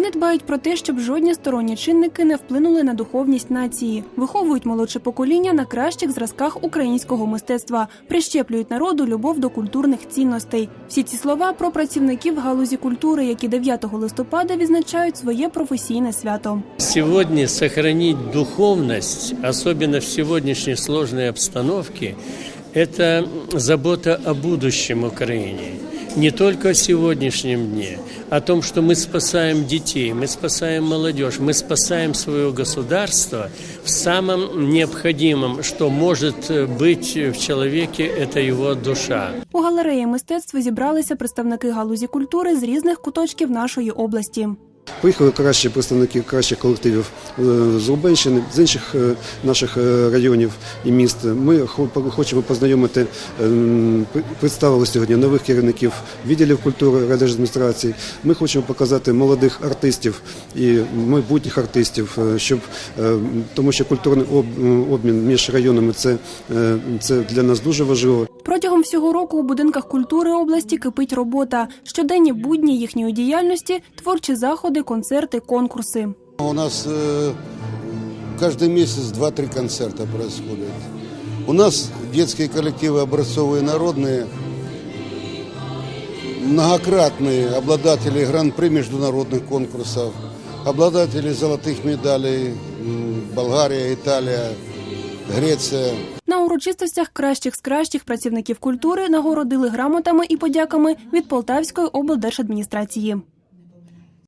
Вони дбають про те, щоб жодні сторонні чинники не вплинули на духовність нації, виховують молодше покоління на кращих зразках українського мистецтва, прищеплюють народу любов до культурних цінностей. Всі ці слова про працівників галузі культури, які 9 листопада відзначають своє професійне свято. Сегодня сохранить духовность, особенно в сегодняшней сложной обстановке, это забота о будущем Украины Не только о сегодняшнем дне, о том, что мы спасаем детей, мы спасаем молодежь, мы спасаем свое государство в самом необходимом, что может быть в человеке, это его душа. У галереї мистецтва зібралися представники галузі культури з різних куточків нашої області. Приїхали кращі представники кращих колективів е, з Лубенщини, з інших е, наших е, районів і міст. Ми хочемо познайомити, ем, представили сьогодні нових керівників відділів культури райдержадміністрації. Ми хочемо показати молодих артистів і майбутніх артистів, щоб тому що культурний обмін між районами це для нас дуже важливо. Протягом всього року у будинках культури області кипить робота. Щоденні будні їхньої діяльності, творчі заходи, концерти, конкурси. У нас э, каждый месяц 2-3 концерта происходят. У нас детские коллективы образцовые народные, многократные обладатели гран-при международных конкурсов, обладатели золотых медалей м, Болгария, Италия, Греция. Урочистостях кращих з кращих працівників культури нагородили грамотами і подяками від Полтавської облдержадміністрації.